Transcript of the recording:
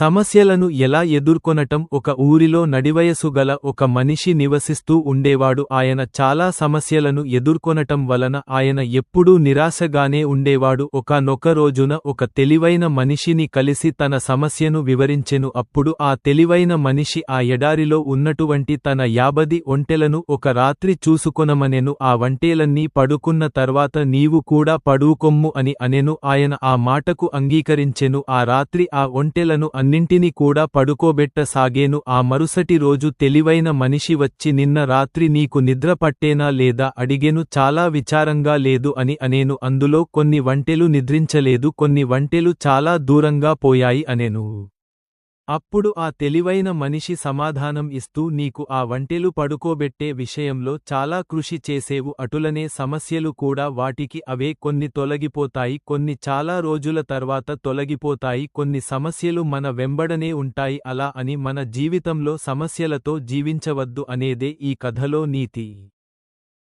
సమస్యలను ఎలా ఎదుర్కొనటం ఒక ఊరిలో నడివయసు గల ఒక మనిషి నివసిస్తూ ఉండేవాడు ఆయన చాలా సమస్యలను ఎదుర్కొనటం వలన ఆయన ఎప్పుడూ నిరాశగానే ఉండేవాడు. ఒకనొక రోజున ఒక తెలివైన మనిషిని కలిసి తన సమస్యను వివరించెను. అప్పుడు ఆ తెలివైన మనిషి ఆ ఎడారిలో ఉన్నటువంటి తన యాబది ఒంటెలను ఒక రాత్రి చూసుకొనమనెను. ఆ వంటేలన్నీ పడుకున్న తర్వాత నీవు కూడా పడుకొమ్ము అని అనెను. ఆయన ఆ మాటకు అంగీకరించెను. ఆ రాత్రి ఆ ఒంటెలను అన్నింటినీ కూడా పడుకోబెట్టసాగేను ఆ మరుసటి రోజు తెలివైన మనిషి వచ్చి నిన్న రాత్రి నీకు నిద్ర పట్టేనా లేదా అడిగెను. చాలా విచారంగా లేదు అని అనేను. అందులో కొన్ని వంటెలు నిద్రించలేదు. కొన్ని వంటెలు చాలా దూరంగా పోయాయి అనేను. అప్పుడు ఆ తెలివైన మనిషి సమాధానం ఇస్తూ నీకు ఆ వంటెలు పడుకోబెట్టే విషయంలో చాలా కృషి చేసేవు అటులనే సమస్యలు కూడా వాటికి అవే కొన్ని తొలగిపోతాయి కొన్ని చాలా రోజుల తర్వాత తొలగిపోతాయి కొన్ని సమస్యలు మన వెంబడనే ఉంటాయి అలా అని మన జీవితంలో సమస్యలతో జీవించవద్దు అనేదే ఈ కథలో నీతి.